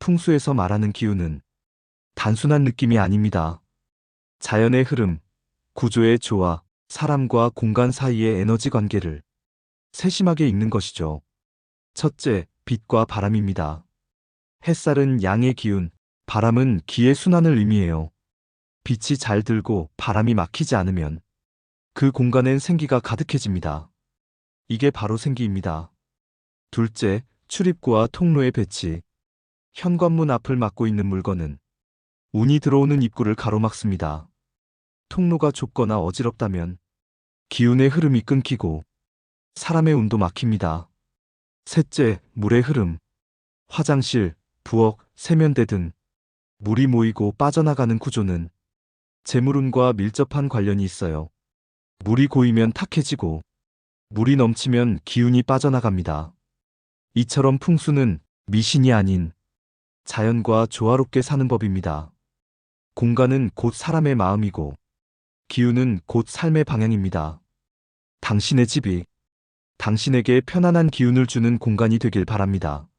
풍수에서 말하는 기운은 단순한 느낌이 아닙니다. 자연의 흐름, 구조의 조화, 사람과 공간 사이의 에너지 관계를 세심하게 읽는 것이죠. 첫째, 빛과 바람입니다. 햇살은 양의 기운, 바람은 기의 순환을 의미해요. 빛이 잘 들고 바람이 막히지 않으면 그 공간엔 생기가 가득해집니다. 이게 바로 생기입니다. 둘째, 출입구와 통로의 배치. 현관문 앞을 막고 있는 물건은 운이 들어오는 입구를 가로막습니다. 통로가 좁거나 어지럽다면 기운의 흐름이 끊기고 사람의 운도 막힙니다. 셋째, 물의 흐름. 화장실, 부엌, 세면대 등 물이 모이고 빠져나가는 구조는 재물운과 밀접한 관련이 있어요. 물이 고이면 탁해지고 물이 넘치면 기운이 빠져나갑니다. 이처럼 풍수는 미신이 아닌 자연과 조화롭게 사는 법입니다. 공간은 곧 사람의 마음이고 기운은 곧 삶의 방향입니다. 당신의 집이 당신에게 편안한 기운을 주는 공간이 되길 바랍니다.